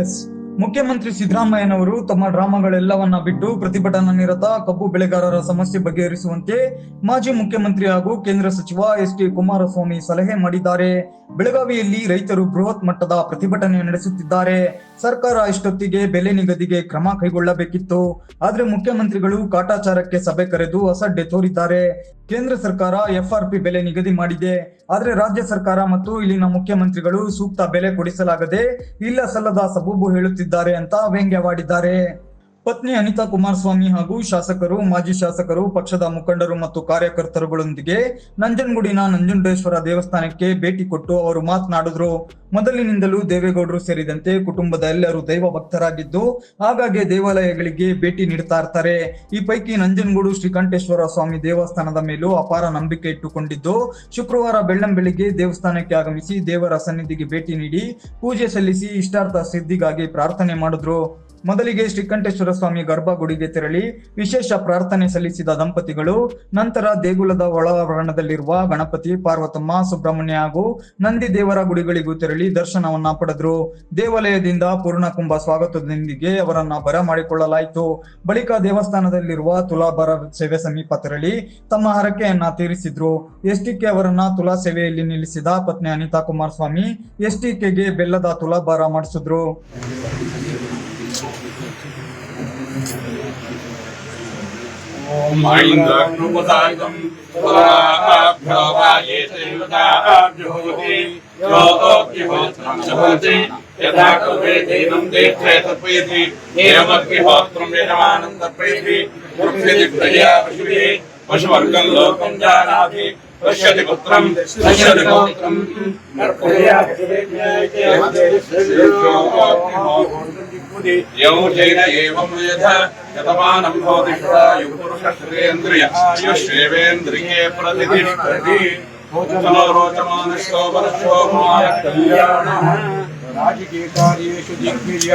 S ಮುಖ್ಯಮಂತ್ರಿ ಸಿದ್ದರಾಮಯ್ಯನವರು ತಮ್ಮ ಡ್ರಾಮಾಗಳೆಲ್ಲವನ್ನ ಬಿಟ್ಟು ಪ್ರತಿಭಟನಾ ನಿರತ ಕಬ್ಬು ಬೆಳೆಗಾರರ ಸಮಸ್ಯೆ ಬಗೆಹರಿಸುವಂತೆ ಮಾಜಿ ಮುಖ್ಯಮಂತ್ರಿ ಹಾಗೂ ಕೇಂದ್ರ ಸಚಿವ ಎಸ್ ಟಿ ಕುಮಾರಸ್ವಾಮಿ ಸಲಹೆ ಮಾಡಿದ್ದಾರೆ. ಬೆಳಗಾವಿಯಲ್ಲಿ ರೈತರು ಬೃಹತ್ ಮಟ್ಟದ ಪ್ರತಿಭಟನೆ ನಡೆಸುತ್ತಿದ್ದಾರೆ. ಸರ್ಕಾರ ಇಷ್ಟೊತ್ತಿಗೆ ಬೆಲೆ ನಿಗದಿಗೆ ಕ್ರಮ ಕೈಗೊಳ್ಳಬೇಕಿತ್ತು. ಆದರೆ ಮುಖ್ಯಮಂತ್ರಿಗಳು ಕಾಟಾಚಾರಕ್ಕೆ ಸಭೆ ಕರೆದು ಅಸಡ್ಡೆ ತೋರಿದ್ದಾರೆ. ಕೇಂದ್ರ ಸರ್ಕಾರ ಎಫ್ಆರ್ಪಿ ಬೆಲೆ ನಿಗದಿ ಮಾಡಿದೆ. ಆದರೆ ರಾಜ್ಯ ಸರ್ಕಾರ ಮತ್ತು ಇಲ್ಲಿನ ಮುಖ್ಯಮಂತ್ರಿಗಳು ಸೂಕ್ತ ಬೆಲೆ ಕೊಡಿಸಲಾಗದೆ, ಇಲ್ಲ ಸಲ್ಲದ ಸಬೂಬು ಹೇಳುತ್ತಿದ್ದಾರೆ ಅಂತ ವ್ಯಂಗ್ಯವಾಡಿದ್ದಾರೆ. ಪತ್ನಿ ಅನಿತಾ ಕುಮಾರಸ್ವಾಮಿ ಹಾಗೂ ಶಾಸಕರು, ಮಾಜಿ ಶಾಸಕರು, ಪಕ್ಷದ ಮುಖಂಡರು ಮತ್ತು ಕಾರ್ಯಕರ್ತರುಗಳೊಂದಿಗೆ ನಂಜನಗೂಡಿನ ನಂಜುಂಡೇಶ್ವರ ದೇವಸ್ಥಾನಕ್ಕೆ ಭೇಟಿ ಕೊಟ್ಟು ಅವರು ಮಾತನಾಡಿದ್ರು. ಮೊದಲಿನಿಂದಲೂ ದೇವೇಗೌಡರು ಸೇರಿದಂತೆ ಕುಟುಂಬದ ಎಲ್ಲರೂ ದೈವ ಭಕ್ತರಾಗಿದ್ದು, ಹಾಗಾಗಿ ದೇವಾಲಯಗಳಿಗೆ ಭೇಟಿ ನೀಡ್ತಾ ಇರ್ತಾರೆ. ಈ ಪೈಕಿ ನಂಜನಗೂಡು ಶ್ರೀಕಂಠೇಶ್ವರ ಸ್ವಾಮಿ ದೇವಸ್ಥಾನದ ಮೇಲೂ ಅಪಾರ ನಂಬಿಕೆ ಇಟ್ಟುಕೊಂಡಿದ್ದು, ಶುಕ್ರವಾರ ಬೆಳ್ಳಂಬೆಳಿಗ್ಗೆ ದೇವಸ್ಥಾನಕ್ಕೆ ಆಗಮಿಸಿ ದೇವರ ಸನ್ನಿಧಿಗೆ ಭೇಟಿ ನೀಡಿ, ಪೂಜೆ ಸಲ್ಲಿಸಿ ಇಷ್ಟಾರ್ಥ ಸಿದ್ಧಿಗಾಗಿ ಪ್ರಾರ್ಥನೆ ಮಾಡಿದ್ರು. ಮೊದಲಿಗೆ ಶ್ರೀಕಂಠೇಶ್ವರ ಸ್ವಾಮಿ ಗರ್ಭಗುಡಿಗೆ ತೆರಳಿ ವಿಶೇಷ ಪ್ರಾರ್ಥನೆ ಸಲ್ಲಿಸಿದ ದಂಪತಿಗಳು, ನಂತರ ದೇಗುಲದ ಒಳಾವರಣದಲ್ಲಿರುವ ಗಣಪತಿ, ಪಾರ್ವತಮ್ಮ, ಸುಬ್ರಹ್ಮಣ್ಯ ಹಾಗೂ ನಂದಿ ದೇವರ ಗುಡಿಗಳಿಗೂ ತೆರಳಿ ದರ್ಶನವನ್ನ ಪಡೆದ್ರು. ದೇವಾಲಯದಿಂದ ಪೂರ್ಣಕುಂಭ ಸ್ವಾಗತದೊಂದಿಗೆ ಅವರನ್ನ ಬರಮಾಡಿಕೊಳ್ಳಲಾಯಿತು ಬಳಿಕ ದೇವಸ್ಥಾನದಲ್ಲಿರುವ ತುಲಾಭಾರ ಸೇವೆ ಸಮೀಪ ತೆರಳಿ ತಮ್ಮ ಹರಕೆಯನ್ನ ತೀರಿಸಿದ್ರು. ಎಸ್ಟಿಕೆ ಅವರನ್ನ ತುಲಾ ಸೇವೆಯಲ್ಲಿ ನಿಲ್ಲಿಸಿದ ಪತ್ನಿ ಅನಿತಾ ಕುಮಾರಸ್ವಾಮಿ ಎಸ್ಟಿಕೆಗೆ ಬೆಲ್ಲದ ತುಲಾಭಾರ ಮಾಡಿಸಿದ್ರು. ैन्द्रग्नुपदाङ्गम् पुराभ्यो वाये देवताभ्यो योगिहोत्रंसभवति यथा कल्पेदीनम् देत्रे तर्पयति एवमग्निहोत्रम् यजमानम् तर्पयति पृथ्वीदिप्रया पशुभिः पशुवर्गम् लोकम् जानाति पश्यति पुत्रम् पश्यति गोत्रम् नर्पया एवं यथा यतमानं भवति युपुरुषश्रेन्द्रिय आयुष्येवेन्द्रिये प्रतिष्ठति भोजनो रोचमानश्यो वर्षो माय कल्याणः ರಾಜಕೀಯ ಕಾರ್ಯೇಷು ದಿಗ್ವಿಜಯ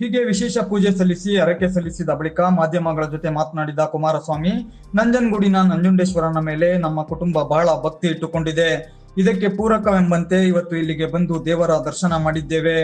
ಹೀಗೆ ವಿಶೇಷ ಪೂಜೆ ಸಲ್ಲಿಸಿ, ಹರಕೆ ಸಲ್ಲಿಸಿದ ಬಳಿಕ ಮಾಧ್ಯಮಗಳ ಜೊತೆ ಮಾತನಾಡಿದ ಕುಮಾರಸ್ವಾಮಿ, ನಂಜನಗೂಡಿನ ನಂಜುಂಡೇಶ್ವರನ ಮೇಲೆ ನಮ್ಮ ಕುಟುಂಬ ಬಹಳ ಭಕ್ತಿ ಇಟ್ಟುಕೊಂಡಿದೆ. ಇದಕ್ಕೆ ಪೂರಕವೆಂಬಂತೆ ಇವತ್ತು ಇಲ್ಲಿಗೆ ಬಂದು ದೇವರ ದರ್ಶನ ಮಾಡಿದ್ದೇವೆ.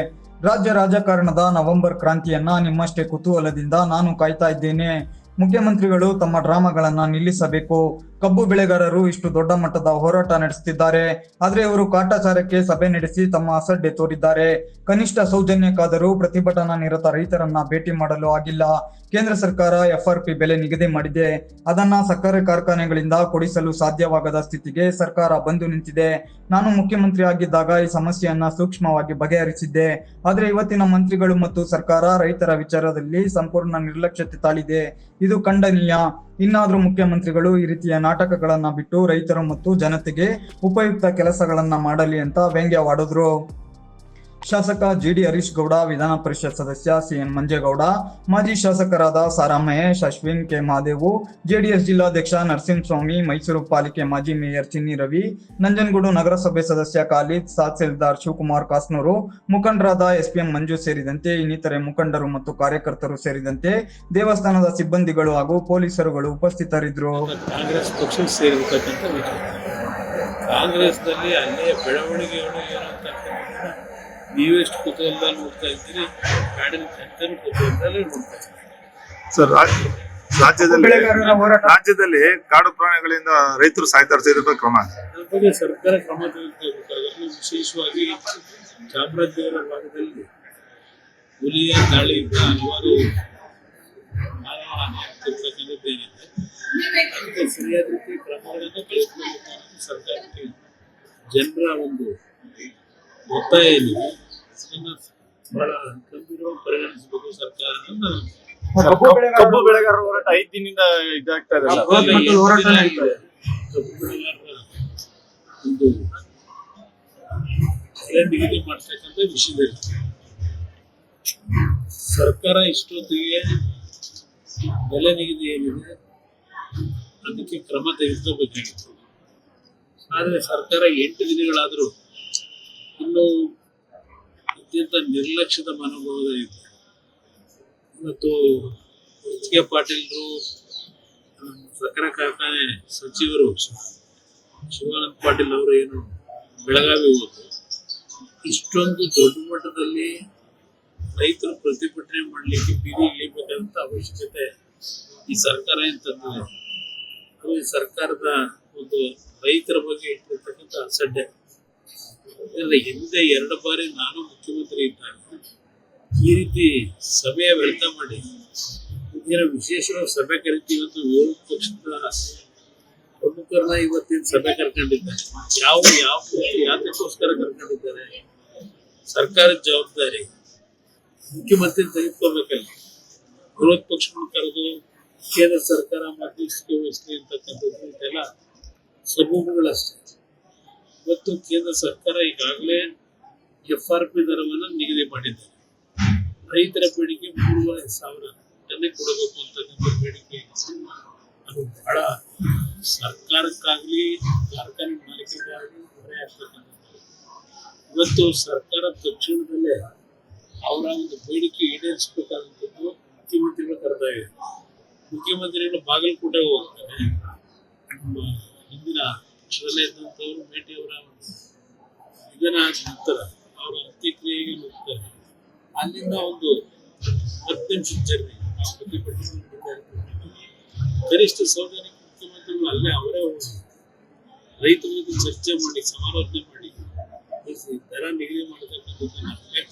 ರಾಜ್ಯ ರಾಜಕಾರಣದ ನವೆಂಬರ್ ಕ್ರಾಂತಿಯನ್ನ ನಿಮ್ಮಷ್ಟೇ ಕುತೂಹಲದಿಂದ ನಾನು ಕಾಯ್ತಾ ಇದ್ದೇನೆ. ಮುಖ್ಯಮಂತ್ರಿಗಳು ತಮ್ಮ ಡ್ರಾಮಾಗಳನ್ನ ನಿಲ್ಲಿಸಬೇಕು. ಕಬ್ಬು ಬೆಳೆಗಾರರು ಇಷ್ಟು ದೊಡ್ಡ ಮಟ್ಟದ ಹೋರಾಟ ನಡೆಸುತ್ತಿದ್ದಾರೆ ಆದರೆ ಅವರು ಕಾಟಾಚಾರಕ್ಕೆ ಸಭೆ ನಡೆಸಿ ತಮ್ಮ ಅಸಡ್ಡೆ ತೋರಿದ್ದಾರೆ. ಕನಿಷ್ಠ ಸೌಜನ್ಯಕ್ಕಾದರೂ ಪ್ರತಿಭಟನಾ ನಿರತ ರೈತರನ್ನ ಭೇಟಿ ಮಾಡಲು ಆಗಿಲ್ಲ. ಕೇಂದ್ರ ಸರ್ಕಾರ ಎಫ್ಆರ್ಪಿ ಬೆಲೆ ನಿಗದಿ ಮಾಡಿದೆ. ಅದನ್ನ ಸಕ್ಕರೆ ಕಾರ್ಖಾನೆಗಳಿಂದ ಕೊಡಿಸಲು ಸಾಧ್ಯವಾಗದ ಸ್ಥಿತಿಗೆ ಸರ್ಕಾರ ಬಂದು ನಿಂತಿದೆ. ನಾನು ಮುಖ್ಯಮಂತ್ರಿ ಆಗಿದ್ದಾಗ ಈ ಸಮಸ್ಯೆಯನ್ನ ಸೂಕ್ಷ್ಮವಾಗಿ ಬಗೆಹರಿಸಿದ್ದೆ. ಆದ್ರೆ ಇವತ್ತಿನ ಮಂತ್ರಿಗಳು ಮತ್ತು ಸರ್ಕಾರ ರೈತರ ವಿಚಾರದಲ್ಲಿ ಸಂಪೂರ್ಣ ನಿರ್ಲಕ್ಷ್ಯತೆ ತಾಳಿದೆ. ಇದು ಖಂಡನೀಯ. ಇನ್ನಾದರೂ ಮುಖ್ಯಮಂತ್ರಿಗಳು ಈ ರೀತಿಯ ನಾಟಕಗಳನ್ನ ಬಿಟ್ಟು ರೈತರು ಮತ್ತು ಜನತೆಗೆ ಉಪಯುಕ್ತ ಕೆಲಸಗಳನ್ನ ಮಾಡಲಿ ಅಂತ ವ್ಯಂಗ್ಯವಾಡಿದ್ರು. ಶಾಸಕ ಜಿಡಿ ಹರೀಶ್ ಗೌಡ, ವಿಧಾನ ಪರಿಷತ್ ಸದಸ್ಯ ಸಿಎನ್ ಮಂಜೇಗೌಡ, ಮಾಜಿ ಶಾಸಕರಾದ ಸಾರಾ ಮಹೇಶ್ ಅಶ್ವಿನ್ ಕೆ ಮಹಾದೇವು ಜೆಡಿಎಸ್ ಜಿಲ್ಲಾಧ್ಯಕ್ಷ ನರಸಿಂಹಸ್ವಾಮಿ, ಮೈಸೂರು ಪಾಲಿಕೆ ಮಾಜಿ ಮೇಯರ್ ಚಿನ್ನಿ ರವಿ, ನಂಜನಗೂಡು ನಗರಸಭೆ ಸದಸ್ಯ ಖಾಲಿದ್ ತಹಸೀಲ್ದಾರ್ ಶಿವಕುಮಾರ್ ಕಾಸ್ನೂರು, ಮುಖಂಡರಾದ ಎಸ್ಪಿಎಂ ಮಂಜು ಸೇರಿದಂತೆ ಇನ್ನಿತರೆ ಮುಖಂಡರು ಮತ್ತು ಕಾರ್ಯಕರ್ತರು ಸೇರಿದಂತೆ ದೇವಸ್ಥಾನದ ಸಿಬ್ಬಂದಿಗಳು ಹಾಗೂ ಪೊಲೀಸರುಗಳು ಉಪಸ್ಥಿತರಿದ್ದರು. ಕಾಂಗ್ರೆಸ್ ಪಕ್ಷ ಸೇರಿರ್ತಕ್ಕಂಥ ಕಾಂಗ್ರೆಸ್ನಲ್ಲಿ ಅಲ್ಲಿಯ ಬೆಳವಣಿಗೆಗಳು ಏನು ನೀವೆಷ್ಟು ಕುತೂಹಲ ನೋಡ್ತಾ ಇದ್ದೀರಿ? ಕಾಡಿನ ಜನತೆನೂ ಕುತೂಹಲದಲ್ಲಿ ನೋಡ್ತಾ ಇದ್ದೀರಿ. ಸರ್ ರಾಜ್- ರಾಜ್ಯದಲ್ಲಿ ಬೆಳೆಗಾರರ ಹೋರಾಟ. ರಾಜ್ಯದಲ್ಲಿ ಕಾಡು ಪ್ರಾಣಿಗಳಿಂದ ರೈತರು ಸಾಯ್ತಾ ಇರ್ತಾರೆ ಇದ್ರ ಬಗ್ಗೆ ಕ್ರಮ. ಅದ್ರ ಬಗ್ಗೆ ಸರ್ಕಾರ ಕ್ರಮ ತೆಗೆದುಕೊಳ್ಬೇಕಾದ್ರೆ ವಿಶೇಷವಾಗಿ ಚಾಮರಾಜನಗರ ಭಾಗದಲ್ಲಿ ಹುಲಿಯ ದಾಳಿಯಿಂದ ಹಲವಾರು ಮಾನವ ಹಾನಿ ಆಗ್ತಿರ್ತಕ್ಕಂಥದ್ದು ಏನಿದೆ ಅದಕ್ಕೆ ಸರಿಯಾದ ರೀತಿ ಕ್ರಮಗಳನ್ನು ಅನ್ನೋದು ಸರ್ಕಾರಕ್ಕೆ ಜನರ ಒಂದು ಒತ್ತಾಯ ಏನಿದೆ ಬಹಳ ಗಂಭೀರವಾಗಿ ಪರಿಗಣಿಸಬೇಕು ಸರ್ಕಾರ ಕಬ್ಬು ಬೆಳೆಗಾರರ ಹೋರಾಟ ಐದ್ ದಿನದಿಂದ ಇದಾಗ್ತಾ ಇದೆ. ಕಬ್ಬು ಬೆಳೆಗಾರರ ಒಂದು ಬೆಲೆ ನಿಗದಿ ಮಾಡ್ತಕ್ಕಂಥ ವಿಷಯದಲ್ಲಿ ಸರ್ಕಾರ ಇಷ್ಟೊತ್ತಿಗೆ ಬೆಲೆ ನಿಗದಿ ಏನಿದೆ? ಅದಕ್ಕೆ ಕ್ರಮ ತೆಗೆದುಕೋಬೇಕಾಗಿತ್ತು ಆದರೆ ಸರ್ಕಾರ ಎಂಟು ದಿನಗಳಾದರೂ ಇನ್ನೂ ಅತ್ಯಂತ ನಿರ್ಲಕ್ಷ್ಯದ ಮನೋಭಾವದ ಇದೆ. ಮತ್ತು ಎಚ್ ಕೆ ಪಾಟೀಲ್ರು ಸಕ್ಕರೆ ಕಾರ್ಖಾನೆ ಸಚಿವರು, ಶಿವಾನಂದ ಪಾಟೀಲ್ ಅವರು ಏನು ಬೆಳಗಾವಿ ಹೋದ್ರು, ಇಷ್ಟೊಂದು ದೊಡ್ಡ ಮಟ್ಟದಲ್ಲಿ ರೈತರು ಪ್ರತಿಭಟನೆ ಮಾಡಲಿಕ್ಕೆ ಬೀದಿ ಇಳಿಬೇಕಾದಂತ ಅವಶ್ಯಕತೆ ಈ ಸರ್ಕಾರ ಏನ್ ತಂದಿದೆ? ಈ ಸರ್ಕಾರದ ಒಂದು ರೈತರ ಬಗ್ಗೆ ಇಟ್ಟಿರ್ತಕ್ಕಂಥ ಅಸಡ್ಡೆ. ಇದರಲ್ಲಿ ಹಿಂದೆ ಎರಡು ಬಾರಿ ನಾನು ಮುಖ್ಯಮಂತ್ರಿ ಇದ್ದಾಗ ಈ ರೀತಿ ಸಭೆಯ ವ್ಯರ್ಥ ಮಾಡಿ, ಇದರ ವಿಶೇಷವಾಗಿ ಸಭೆ ಕರಿತೀವಿ ಅಂತ ಪಕ್ಷದ ಪ್ರಮುಖರನ್ನ ಇವತ್ತಿನ ಸಭೆ ಕರ್ಕೊಂಡಿದ್ದಾರೆ. ಯಾವ ಯಾವ ಯಾತಕ್ಕೋಸ್ಕರ ಕರ್ಕೊಂಡಿದ್ದಾರೆ? ಸರ್ಕಾರದ ಜವಾಬ್ದಾರಿ. ಮುಖ್ಯಮಂತ್ರಿ ತೆಗೆದುಕೋಬೇಕಲ್ಲ ವಿರೋಧ ಪಕ್ಷಗಳು ಕರೆದು ಕೇಂದ್ರ ಸರ್ಕಾರ ಮಧ್ಯಸ್ಥಿಕೆ ಅಂತಕ್ಕಂಥದ್ದು ಇದೆಲ್ಲ ಸಬೂಬುಗಳಷ್ಟೇ ಇವತ್ತು ಕೇಂದ್ರ ಸರ್ಕಾರ ಈಗಾಗಲೇ ಎಫ್ ಆರ್ ಪಿ ದರವನ್ನು ನಿಗದಿ ಮಾಡಿದ್ದಾರೆ. ರೈತರ ಬೇಡಿಕೆ ಮೂರುವರೆ ಸಾವಿರ ಟನ್ನೇ ಕೊಡಬೇಕು ಅಂತ ಬೇಡಿಕೆ ಅದು ಬಹಳ ಸರ್ಕಾರಕ್ಕಾಗಲಿ, ಕಾರ್ಖಾನೆ ಮಾಲೀಕರಿಗಾಗಲಿ ಹೊರೆ ಆಗ್ತಕ್ಕಂಥದ್ದು. ಇವತ್ತು ಸರ್ಕಾರ ತಕ್ಷಣದಲ್ಲೇ ಅವರ ಒಂದು ಬೇಡಿಕೆ ಈಡೇರಿಸಬೇಕಾದಂಥದ್ದು ಮುಖ್ಯಮಂತ್ರಿಗಳ ಕರ್ತವ್ಯ ಮುಖ್ಯಮಂತ್ರಿಗಳು ಬಾಗಲಕೋಟೆಗೆ ಹೋಗ್ತಾರೆ. ನಮ್ಮ ಹಿಂದಿನ ಪಕ್ಷದಲ್ಲೇ ಇದ್ದಂಥವ್ರು ಭೇಟಿಯವರ ನಿಧನ ಆದ ನಂತರ ಅವರ ಅಂತ್ಯಕ್ರಿಯೆಗೆ ಹೋಗ್ತಾರೆ ಅಲ್ಲಿಂದ ಒಂದು ಹತ್ತು ನಿಮಿಷ ಜರ್ನಿ ನಾವು. ಗರಿಷ್ಠ ಸೌಜನ್ಯ ಮುಖ್ಯಮಂತ್ರಿಗಳು ಅಲ್ಲೇ ಅವರೇ ಹೋಗಿ ರೈತರ ಜೊತೆ ಚರ್ಚೆ ಮಾಡಿ ಸಮಾಲೋಚನೆ ಮಾಡಿ ದರ ನಿಗದಿ ಮಾಡತಕ್ಕಂಥದ್ದು ಅಲ್ಲೇ